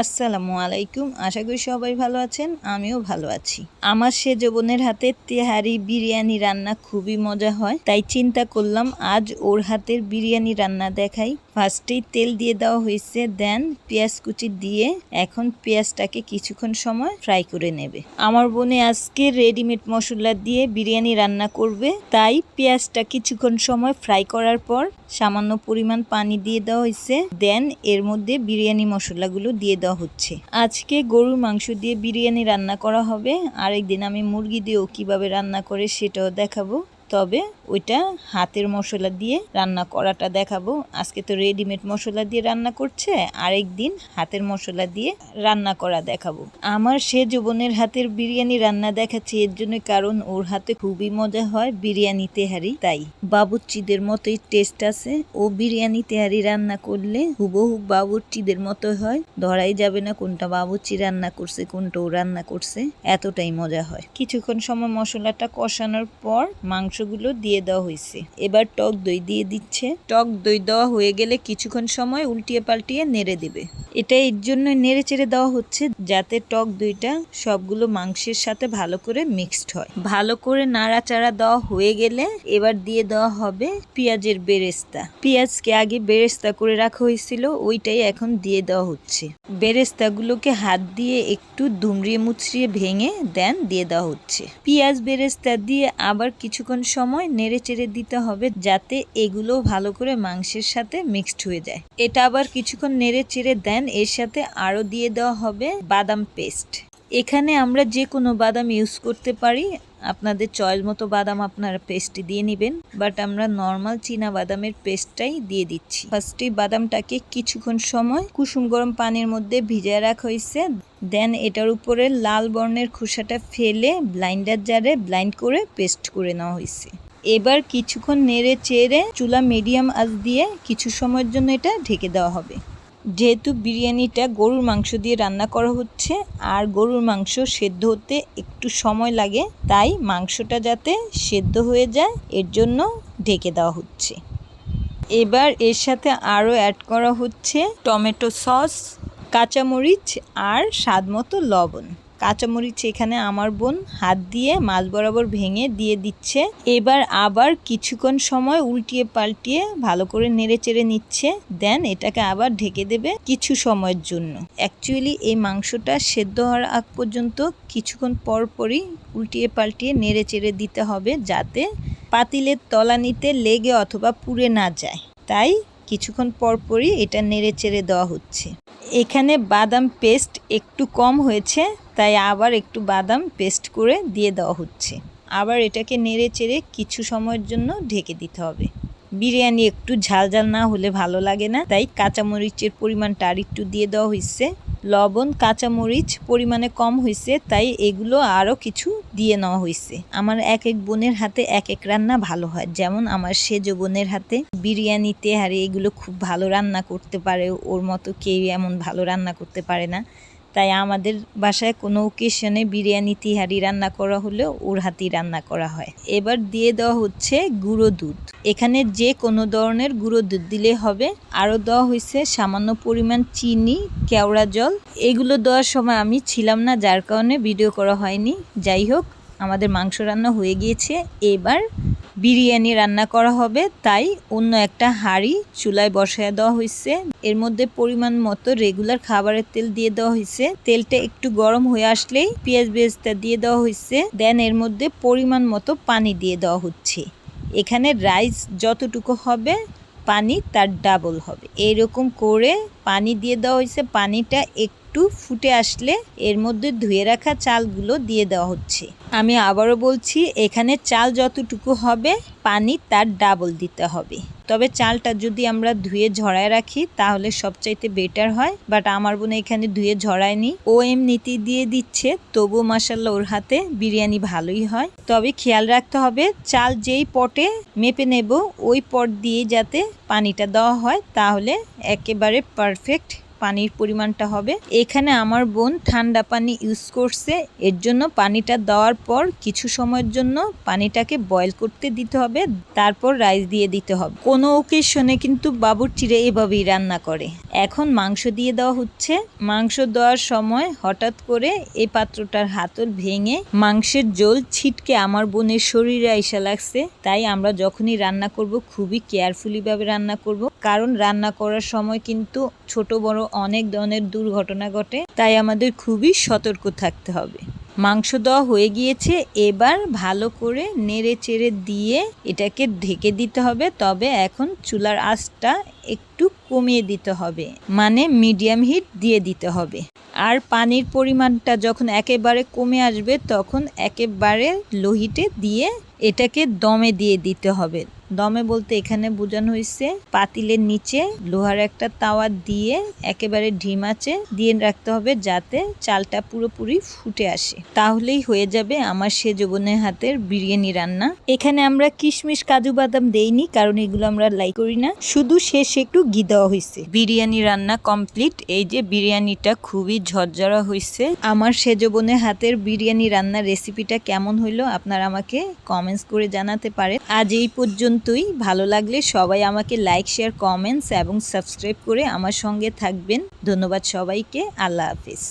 আসসালামু আলাইকুম। আশা করি সবাই ভালো আছেন, আমিও ভালো আছি। আমার সে যৌবনের হাতে তেহারি বিরিয়ানি রান্না খুবই মজা হয়, তাই চিন্তা করলাম আজ ওর হাতের বিরিয়ানি রান্না দেখাই। ফার্স্টেই তেল দিয়ে দেওয়া হয়েছে দেন পেঁয়াজ কুচি দিয়ে এখন পেঁয়াজটাকে কিছুক্ষণ সময় ফ্রাই করে নেবে। আমার বোনে আজকে রেডিমেড মশলা দিয়ে বিরিয়ানি রান্না করবে, তাই পেঁয়াজটা কিছুক্ষণ সময় ফ্রাই করার পর সামান্য পরিমাণ পানি দিয়ে দেওয়া হয়েছে দেন এর মধ্যে বিরিয়ানি মশলাগুলো দিয়ে দেওয়া হচ্ছে। আজকে গরুর মাংস দিয়ে বিরিয়ানি রান্না করা হবে, আরেকদিন আমি মুরগি দিয়েও কীভাবে রান্না করে সেটাও দেখাবো। তবে ওইটা হাতের মশলা দিয়ে রান্না করাটা দেখাবো। আজকে তো রেডিমেড মশলা দিয়ে রান্না করছে আরেক দিন হাতের মশলা দিয়ে রান্না করা দেখাবো। আমার সে যৌবনের হাতের বিরিয়ানি রান্না দেখাচ্ছি, এর জন্য কারণ ওর হাতে খুবই মজা হয় বিরিয়ানি তেহারি, তাই বাবুর্চিদের মতোই টেস্ট আছে। ও বিরিয়ানি তেহারি রান্না করলে হুবহু বাবুর্চিদের মতো হয়, ধরাই যাবে না কোনটা বাবুর্চি রান্না করছে, কোনটা ও রান্না করছে, এতটাই মজা হয়। কিছুক্ষণ সময় মশলাটা কষানোর পর মাংসগুলো দিয়ে দেওয়া হয়েছে। এবার টক দই দিয়ে দিচ্ছে। টক দই দেওয়া হয়ে গেলে কিছুক্ষণ সময় উল্টিয়ে পাল্টিয়ে নেড়ে দেবে। এটা এর জন্য নেড়ে চেড়ে দেওয়া হচ্ছে যাতে টক দইটা সবগুলো মাংসের সাথে ভালো করে মিক্সড হয়। ভালো করে নাড়াচাড়া দেওয়া হয়ে গেলে এবার দিয়ে দেওয়া হবে পেঁয়াজের বেরেস্তা। পেঁয়াজকে আগে বেরেস্তা করে রাখা হয়েছিল, ওইটাই এখন দিয়ে দেওয়া হচ্ছে। বেরেস্তাগুলোকে হাত দিয়ে একটু দুমড়িয়ে মুচড়িয়ে ভেঙে দেন, দিয়ে দেওয়া হচ্ছে। পেঁয়াজ বেরেস্তা দিয়ে আবার কিছুক্ষণ সময় নেড়ে চেড়ে দিতে হবে যাতে এগুলো ভালো করে মাংসের সাথে মিক্সড হয়ে যায়। এটা আবার কিছুক্ষণ নেড়ে চেড়ে দেন, এর সাথে আরও দিয়ে দেওয়া হবে বাদাম পেস্ট এখানে আমরা যে কোনো বাদাম ইউজ করতে পারি। আপনাদের চয়েস মতো বাদাম আপনারা পেস্টটি দিয়ে নেবেন। বাট আমরা নর্মাল চীনা বাদামের পেস্টটাই দিয়ে দিচ্ছি। ফার্স্টেই বাদামটাকে কিছুক্ষণ সময় কুসুম গরম পানির মধ্যে ভিজিয়ে রাখা হয়েছে। দেন এটার উপরে লাল বর্ণের খোসাটা ফেলে ব্লাইন্ডার জারে ব্লাইন্ড করে পেস্ট করে নেওয়া হয়েছে। এবার কিছুক্ষণ নেড়ে চেড়ে চুলা মিডিয়াম আঁচ দিয়ে কিছু সময়ের জন্য এটা ঢেকে দেওয়া হবে। যেহেতু বিরিয়ানিটা গরুর মাংস দিয়ে রান্না করা হচ্ছে আর গরুর মাংস সেদ্ধ হতে একটু সময় লাগে, তাই মাংসটা যাতে সেদ্ধ হয়ে যায়, এর জন্য ঢেকে দেওয়া হচ্ছে। এবার এর সাথে আরও অ্যাড করা হচ্ছে টমেটো সস, কাঁচামরিচ আর স্বাদ মতো লবণ। কাঁচামরিচ এখানে আমার বোন হাত দিয়ে মাছ বরাবর ভেঙে দিয়ে দিচ্ছে। এবার আবার কিছুক্ষণ সময় উল্টিয়ে পাল্টিয়ে ভালো করে নেড়ে চেড়ে নিচ্ছে। দেন এটাকে আবার ঢেকে দেবে কিছু সময়ের জন্য। অ্যাকচুয়ালি এই মাংসটা সেদ্ধ হওয়ার আগ পর্যন্ত কিছুক্ষণ পর পরই উল্টিয়ে পাল্টিয়ে নেড়ে চেড়ে দিতে হবে যাতে পাতিলের তলানিতে লেগে অথবা পুড়ে না যায়। তাই কিছুক্ষণ পর পরই এটা নেড়ে চেড়ে দেওয়া হচ্ছে। এখানে বাদাম পেস্ট একটু কম হয়েছে, তাই আবার একটু বাদাম পেস্ট করে দিয়ে দেওয়া হচ্ছে। আবার এটাকে নেড়ে চেড়ে কিছু সময়ের জন্য ঢেকে দিতে হবে। বিরিয়ানি একটু ঝাল ঝাল না হলে ভালো লাগে না, তাই কাঁচামরিচের পরিমাণটা আর একটু দিয়ে দেওয়া হয়েছে লবণ, কাঁচামরিচ পরিমাণে কম হয়েছে তাই এগুলো আরও কিছু দিয়ে নেওয়া হয়েছে আমার এক এক বোনের হাতে এক এক রান্না ভালো হয়। যেমন আমার সেজ বোনের হাতে বিরিয়ানি, তেহারি, এগুলো খুব ভালো রান্না করতে পারে। ওর মতো কেউ এমন ভালো রান্না করতে পারে না। তাই আমাদের বাসায় কোনো ওকেশনে বিরিয়ানি, তিহারি রান্না করা হলে ওর হাতেই রান্না করা হয়। এবার দিয়ে দেওয়া হচ্ছে গুঁড়ো দুধ। এখানে যে কোনো ধরনের গুঁড়ো দুধ দিলে হবে। আরও দেওয়া হয়েছে সামান্য পরিমাণ চিনি, কেওড়া জল। এগুলো দেওয়ার সময় আমি ছিলাম না, যার কারণে ভিডিও করা হয়নি। যাই হোক, আমাদের মাংস রান্না হয়ে গিয়েছে। এবার বিরিয়ানি রান্না করা হবে, তাই অন্য একটা হাঁড়ি চুলায় বসায় দেওয়া হয়েছে এর মধ্যে পরিমাণ মতো রেগুলার খাবারের তেল দিয়ে দেওয়া হয়েছে তেলটা একটু গরম হয়ে আসলেই পেঁয়াজ বেজটা দিয়ে দেওয়া হয়েছে দেন এর মধ্যে পরিমাণ মতো পানি দিয়ে দেওয়া হচ্ছে। এখানে রাইস যতটুকু হবে, পানি তার ডাবল হবে। এইরকম করে পানি দিয়ে দেওয়া হয়েছে পানিটা একটু ফুটে আসলে এর মধ্যে ধুয়ে রাখা চালগুলো দিয়ে দেওয়া হচ্ছে। আমি আবারও বলছি, এখানে চাল যতটুকু হবে, পানি তার ডাবল দিতে হবে। তবে চালটা যদি আমরা ধুয়ে ঝরায় রাখি, তাহলে সবচাইতে বেটার হয়। বাট আমার বোন এখানে ধুয়ে ঝরায়নি। ও এমনিতে দিয়ে দিচ্ছে তবু মাসাল্লা ওর হাতে বিরিয়ানি ভালোই হয়। তবে খেয়াল রাখতে হবে, চাল যেই পটে মেপে নেব, ওই পট দিয়ে যাতে পানিটা দেওয়া হয়, তাহলে একেবারে পারফেক্ট পানির পরিমাণটা হবে। এখানে আমার বোন ঠান্ডা পানি ইউজ করছে। এর জন্য পানিটা দেওয়ার পর কিছু সময়ের জন্য পানিটাকে বয়ল করতে দিতে হবে, তারপর রাইস দিয়ে দিতে হবে। কোনো ওকেশনে কিন্তু বাবুর্চিরা এভাবেই রান্না করে। এখন মাংস দিয়ে দেওয়া হচ্ছে। মাংস দেওয়ার সময় হঠাৎ করে এই পাত্রটার হাতল ভেঙে মাংসের জল ছিটকে আমার বোনের শরীরে আইসা লাগছে। তাই আমরা যখনই রান্না করব, খুবই কেয়ারফুলি ভাবে রান্না করব। কারণ রান্না করার সময় কিন্তু ছোট বড় অনেক ধরনের দুর্ঘটনা ঘটে, তাই আমাদের খুবই সতর্ক থাকতে হবে। মাংস দেওয়া হয়ে গিয়েছে, এবার ভালো করে নেড়ে চেড়ে দিয়ে এটাকে ঢেকে দিতে হবে, তবে এখন চুলার আঁচটা একটু কমিয়ে দিতে হবে মানে মিডিয়াম হিট দিয়ে দিতে হবে। আর পানির পরিমাণটা যখন একেবারে কমে আসবে, তখন একেবারে লোহিটে দিয়ে এটাকে দমে দিয়ে দিতে হবে। দমে বলতে এখানে বোঝানো হয়েছে, পাতিলের নিচে লোহার একটা তাওয়া দিয়ে একেবারে ঢিম আছে, দিয়ে রাখতে হবে যাতে চালটা পুরোপুরি ফুটে আসে। তাহলেই হয়ে যাবে আমার সেজ বোনের হাতের বিরিয়ানি রান্না। এখানে আমরা কিশমিশ কাজু বাদাম দেইনি, কারণ এগুলো আমরা লাইক করি না। শুধু শেষে একটু ঘি দেওয়া হয়েছে। বিরিয়ানি রান্না কমপ্লিট। এই যে বিরিয়ানিটা খুবই ঝরঝরা হয়েছে। আমার সেজ বোনের হাতের বিরিয়ানি রান্নার রেসিপিটা কেমন হইল আপনারা আমাকে কমেন্টস করে জানাতে পারেন। আজ এই পর্যন্তই ভালো লাগলে সবাই আমাকে লাইক শেয়ার কমেন্টস এবং সাবস্ক্রাইব করে আমার সঙ্গে থাকবেন। ধন্যবাদ সবাইকে। আল্লাহ হাফিজ।